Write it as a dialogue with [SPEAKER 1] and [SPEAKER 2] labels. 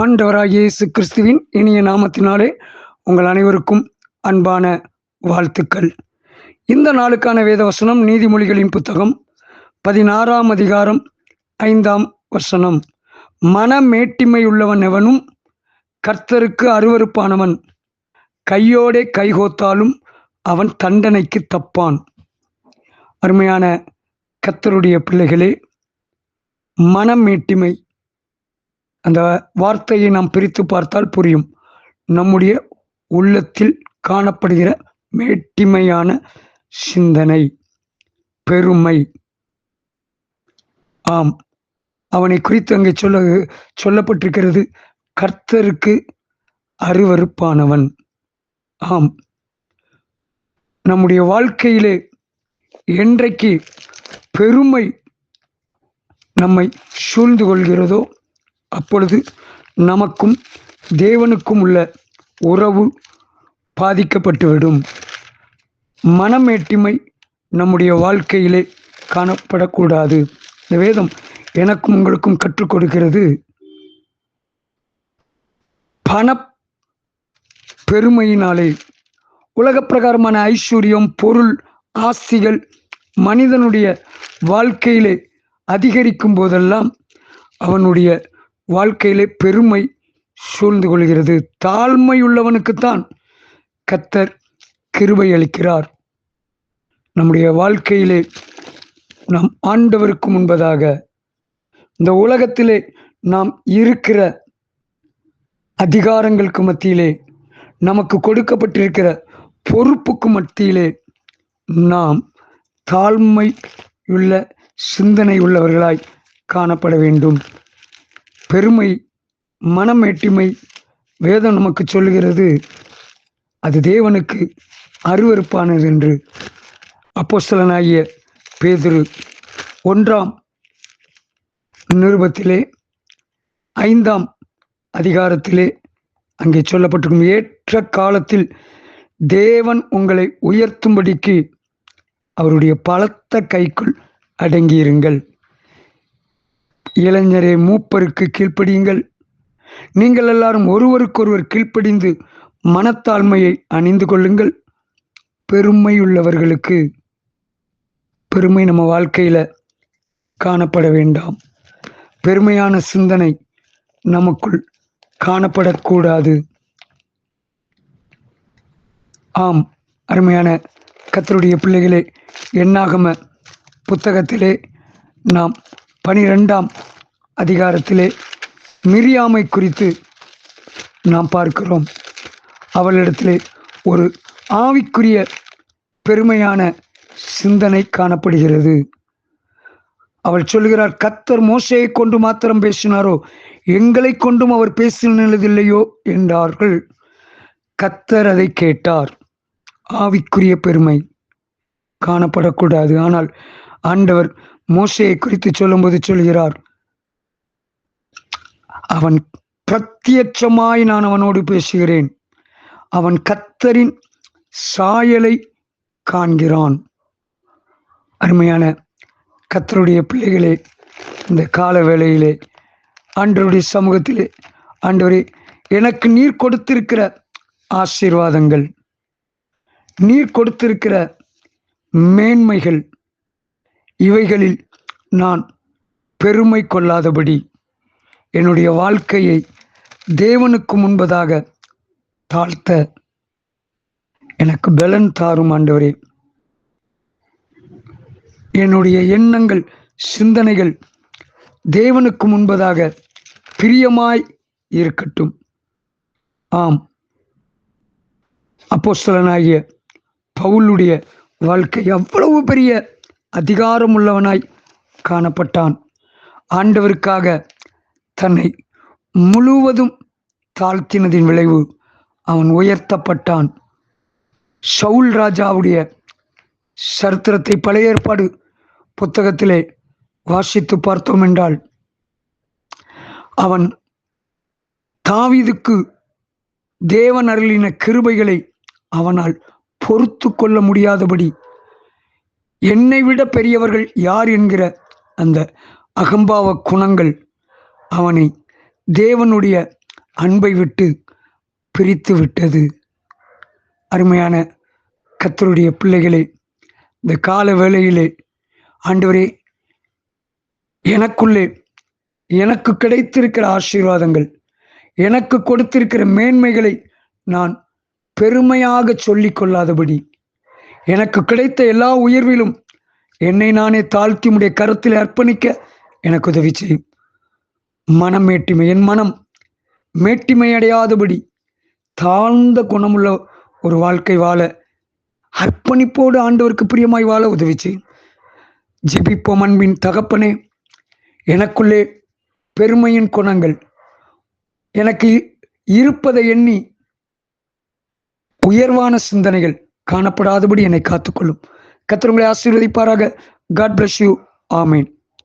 [SPEAKER 1] ஆண்டவராகிய இயேசு கிறிஸ்துவின் இனிய நாமத்தினாலே உங்கள் அனைவருக்கும் அன்பான வாழ்த்துக்கள். இந்த நாளுக்கான வேதவசனம் நீதிமொழிகளின் புத்தகம் பதினாறாம் அதிகாரம் ஐந்தாம் வசனம். மனமேட்டிமை உள்ளவன் எவனும் கர்த்தருக்கு அருவருப்பானவன். கையோடே கைகோத்தாலும் அவன் தண்டனைக்கு தப்பான். அருமையான கர்த்தருடைய பிள்ளைகளே மனமேட்டிமை அந்த வார்த்தையை நாம் பிரித்து பார்த்தால் புரியும். நம்முடைய உள்ளத்தில் காணப்படுகிற மேட்டிமையான சிந்தனை பெருமை. ஆம். அவனை குறித்து அங்கே சொல்ல சொல்லப்பட்டிருக்கிறது கர்த்தருக்கு அருவருப்பானவன். ஆம். நம்முடைய வாழ்க்கையிலே என்றைக்கு பெருமை நம்மை சூழ்ந்து கொள்கிறதோ அப்பொழுது நமக்கும் தேவனுக்கும் உள்ள உறவு பாதிக்கப்பட்டுவிடும். மனமேட்டிமை நம்முடைய வாழ்க்கையிலே காணப்படக்கூடாது. இந்த வேதம் எனக்கும் உங்களுக்கும் கற்றுக் கொடுக்கிறது. பண பெருமையினாலே உலக பிரகாரமான ஐஸ்வர்யம் பொருள் ஆஸ்திகள் மனிதனுடைய வாழ்க்கையிலே அதிகரிக்கும் போதெல்லாம் அவனுடைய வாழ்க்கையிலே பெருமை சூழ்ந்து கொள்கிறது. தாழ்மை உள்ளவனுக்குத்தான் கத்தர் கிருபை அளிக்கிறார். நம்முடைய வாழ்க்கையிலே நாம் ஆண்டவருக்கு முன்பதாக இந்த உலகத்திலே நாம் இருக்கிற அதிகாரங்களுக்கு மத்தியிலே நமக்கு கொடுக்கப்பட்டிருக்கிற பொறுப்புக்கு மத்தியிலே நாம் தாழ்மை உள்ள சிந்தனை உள்ளவர்களாய் காணப்பட வேண்டும். பெருமை மனமேட்டிமை வேதம் நமக்கு சொல்லுகிறது. அது தேவனுக்கு அருவருப்பானது என்று அப்போஸ்தலனாகிய பேதுரு ஒன்றாம் நிருபத்திலே ஐந்தாம் அதிகாரத்திலே அங்கே சொல்லப்பட்டிருக்கும் ஏற்ற காலத்தில் தேவன் உங்களை உயர்த்தும்படிக்கு அவருடைய பலத்த கைக்குள் அடங்கியிருங்கள். இளைஞரே மூப்பருக்கு கீழ்ப்படியுங்கள். நீங்கள் எல்லாரும் ஒருவருக்கொருவர் கீழ்ப்படிந்து மனத்தாழ்மையை அணிந்து கொள்ளுங்கள். பெருமையுள்ளவர்களுக்கு பெருமை நம்ம வாழ்க்கையில காணப்பட வேண்டாம். பெருமையான சிந்தனை நமக்குள் காணப்படக்கூடாது. ஆம் அருமையான கத்தருடைய பிள்ளைகளே எண்ணாகம புத்தகத்திலே நாம் பனிரெண்டாம் அதிகாரத்திலே மிரியாமை குறித்து நாம் பார்க்கிறோம். அவளிடத்திலே ஒரு ஆவிக்குரிய பெருமையான சிந்தனை காணப்படுகிறது. அவள் சொல்கிறார் கத்தர் மோசையை கொண்டு மாத்திரம் பேசினாரோ? எங்களை கொண்டும் அவர் பேசினதில்லையோ என்றார்கள். கத்தர் அதை கேட்டார். ஆவிக்குரிய பெருமை காணப்படக்கூடாது. ஆனால் ஆண்டவர் மோசையை குறித்து சொல்லும்போது சொல்கிறார் அவன் பிரத்யட்சமாய் நான் அவனோடு பேசுகிறேன். அவன் கத்தரின் சாயலை காண்கிறான். அருமையான கத்தருடைய பிள்ளைகளே இந்த கால வேளையிலே அன்றருடைய சமூகத்திலே அன்றவரே எனக்கு நீர் கொடுத்திருக்கிற ஆசீர்வாதங்கள் நீர் கொடுத்திருக்கிற மேன்மைகள் இவைகளில் நான் பெருமை கொள்ளாதபடி என்னுடைய வாழ்க்கையை தேவனுக்கு முன்பதாக தாழ்த்த எனக்கு பலன் தாரும் ஆண்டவரே. என்னுடைய எண்ணங்கள் சிந்தனைகள் தேவனுக்கு முன்பதாக பிரியமாய் இருக்கட்டும். ஆம். அப்போஸ்தலனாகிய பவுலுடைய வாழ்க்கை அவ்வளவு பெரிய அதிகாரமுள்ளவனாய் காணப்பட்டான். ஆண்டவருக்காக தன்னை முழுவதும் தாழ்த்தினதின் விளைவு அவன் உயர்த்தப்பட்டான். சவுல் ராஜாவுடைய சரித்திரத்தை பழைய ஏற்பாடு புத்தகத்திலே வாசித்து பார்த்தோம் என்றால் அவன் தாவீதுக்கு தேவன் அருளின கிருபைகளை அவனால் பொறுத்து கொள்ள முடியாதபடி என்னை விட பெரியவர்கள் யார் என்கிற அந்த அகம்பாவ குணங்கள் அவனை தேவனுடைய அன்பை விட்டு பிரித்து விட்டது. அருமையான கத்தருடைய பிள்ளைகளே இந்த கால வேளையிலே ஆண்டவரே எனக்குள்ளே எனக்கு கிடைத்திருக்கிற ஆசீர்வாதங்கள் எனக்கு கொடுத்திருக்கிற மேன்மைகளை நான் பெருமையாக சொல்லிக் கொள்ளாதபடி எனக்கு கிடைத்த எல்லா உயர்விலும் என்னை நானே தாழ்த்தி உடைய கருத்தில் அர்ப்பணிக்க எனக்கு உதவி செய்யும் மனம் மேட்டிமை என் மனம் மேட்டிமை அடையாதபடி தாழ்ந்த குணமுள்ள ஒரு வாழ்க்கை வாழ அர்ப்பணிப்போடு ஆண்டவருக்கு பிரியமாய் வாழ உதவி செய்யும் ஜெபிப்போம் அன்பின் தகப்பனே எனக்குள்ளே பெருமையின் குணங்கள் எனக்கு இருப்பதை எண்ணி உயர்வான சிந்தனைகள் காணப்படாதபடி என்னை காத்துக்கொள்ளும். கத்திரங்களை ஆசீர்வதிப்பாராக. காட் பிளஸ் யூ ஆமீன்